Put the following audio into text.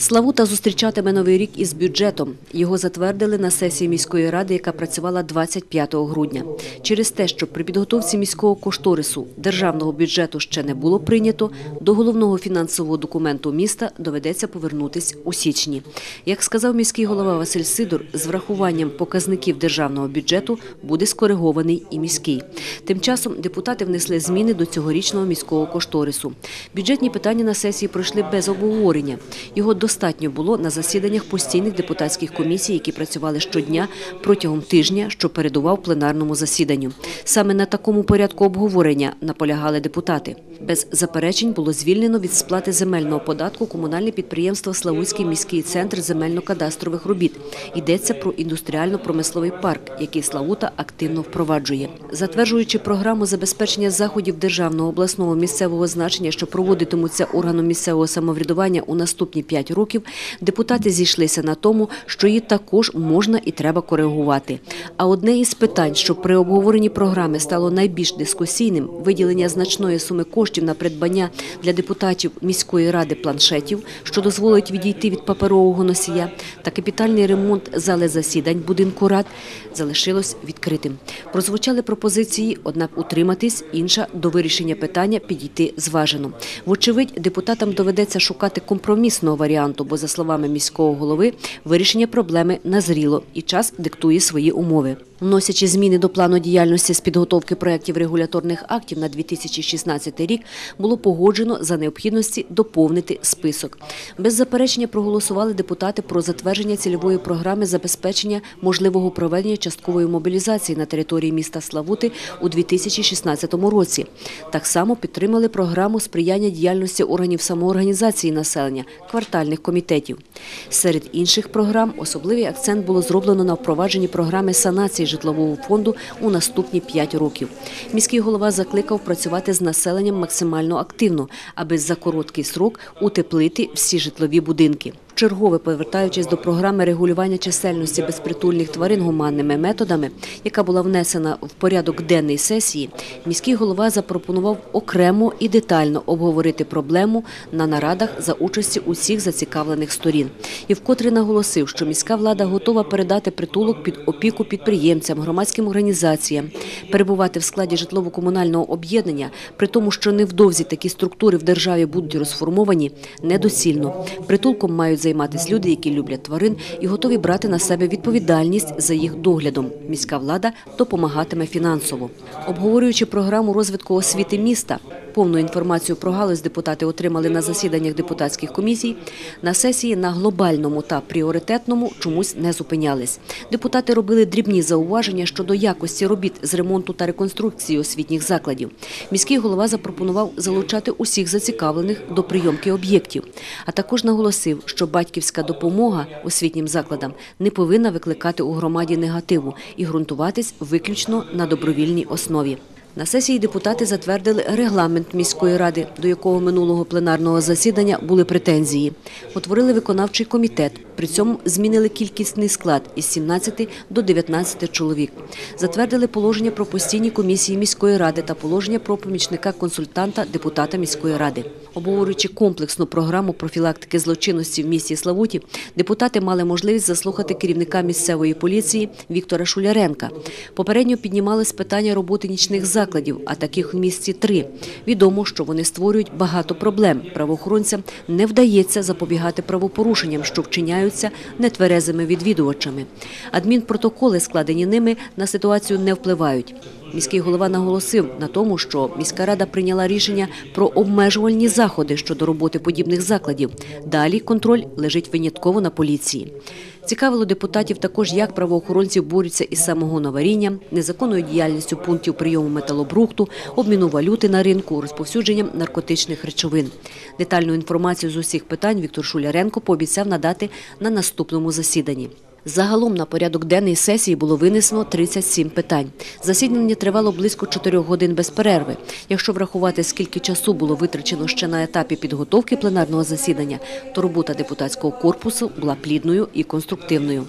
Славута зустрічатиме новий рік із бюджетом. Його затвердили на сесії міської ради, яка працювала 25 грудня. Через те, що при підготовці міського кошторису державного бюджету ще не було прийнято, до головного фінансового документу міста доведеться повернутись у січні. Як сказав міський голова Василь Сидор, з врахуванням показників державного бюджету буде скоригований і міський. Тим часом депутати внесли зміни до цьогорічного міського кошторису. Бюджетні питання на сесії пройшли без обговорення. Його достатньо було на засіданнях постійних депутатських комісій, які працювали щодня протягом тижня, що передував пленарному засіданню. Саме на такому порядку обговорення наполягали депутати. Без заперечень було звільнено від сплати земельного податку комунальне підприємство Славутський міський центр земельно-кадастрових робіт. Йдеться про індустріально-промисловий парк, який Славута активно впроваджує. Затверджуючи програму забезпечення заходів державного обласного місцевого значення, що проводитимуться органом місцевого самоврядування у наступні 5 років, депутати зійшлися на тому, що її також можна і треба коригувати. А одне із питань, що при обговоренні програми стало найбільш дискусійним – виділення значної суми коштів на придбання для депутатів міської ради планшетів, що дозволить відійти від паперового носія, та капітальний ремонт зали засідань будинку рад залишилось відкритим. Прозвучали пропозиції, однак утриматись, інша до вирішення питання підійти зважено. Вочевидь, депутатам доведеться шукати компромісного варіанту, бо, за словами міського голови, вирішення проблеми назріло і час диктує свої умови. Вносячи зміни до плану діяльності з підготовки проєктів регуляторних актів на 2016 рік, було погоджено за необхідності доповнити список. Без заперечення проголосували депутати про затвердження цільової програми забезпечення можливого проведення часткової мобілізації на території міста Славути у 2016 році. Так само підтримали програму сприяння діяльності органів самоорганізації населення, квартальних комітетів. Серед інших програм особливий акцент було зроблено на впровадженні програми санації житлового фонду у наступні 5 років. Міський голова закликав працювати з населенням максимально активно, аби за короткий срок утеплити всі житлові будинки. Чергове повертаючись до програми регулювання чисельності безпритульних тварин гуманними методами, яка була внесена в порядок денний сесії, міський голова запропонував окремо і детально обговорити проблему на нарадах за участі усіх зацікавлених сторін. І вкотре наголосив, що міська влада готова передати притулок під опіку підприємцям, громадським організаціям, перебувати в складі житлово-комунального об'єднання, при тому, що невдовзі такі структури в державі будуть розформовані, недоцільно. Притулком мають займатися люди, які люблять тварин і готові брати на себе відповідальність за їх доглядом. Міська влада допомагатиме фінансово. Обговорюючи програму розвитку освіти міста, повну інформацію про галузь депутати отримали на засіданнях депутатських комісій. На сесії на глобальному та пріоритетному чомусь не зупинялись. Депутати робили дрібні зауваження щодо якості робіт з ремонту та реконструкції освітніх закладів. Міський голова запропонував залучати усіх зацікавлених до прийомки об'єктів, а також наголосив, що батьківська допомога освітнім закладам не повинна викликати у громаді негативу і ґрунтуватись виключно на добровільній основі. На сесії депутати затвердили регламент міської ради, до якого минулого пленарного засідання були претензії. Утворили виконавчий комітет, при цьому змінили кількісний склад із 17 до 19 чоловік. Затвердили положення про постійні комісії міської ради та положення про помічника-консультанта депутата міської ради. Обговорюючи комплексну програму профілактики злочинності в місті Славуті, депутати мали можливість заслухати керівника місцевої поліції Віктора Шуляренка. Попередньо піднімались питання роботи нічних закладів, а таких в місті три. Відомо, що вони створюють багато проблем. Правоохоронцям не вдається запобігати правопорушенням, що вчиняються нетверезими відвідувачами. Адмінпротоколи, складені ними, на ситуацію не впливають. Міський голова наголосив на тому, що міська рада прийняла рішення про обмежувальні заходи щодо роботи подібних закладів. Далі контроль лежить винятково на поліції. Цікавило депутатів також, як правоохоронці борються із самогоноварінням, незаконною діяльністю пунктів прийому металобрухту, обміну валюти на ринку, розповсюдженням наркотичних речовин. Детальну інформацію з усіх питань Віктор Шуляренко пообіцяв надати на наступному засіданні. Загалом на порядок денний сесії було винесено 37 питань. Засідання тривало близько 4 годин без перерви. Якщо врахувати, скільки часу було витрачено ще на етапі підготовки пленарного засідання, то робота депутатського корпусу була плідною і конструктивною.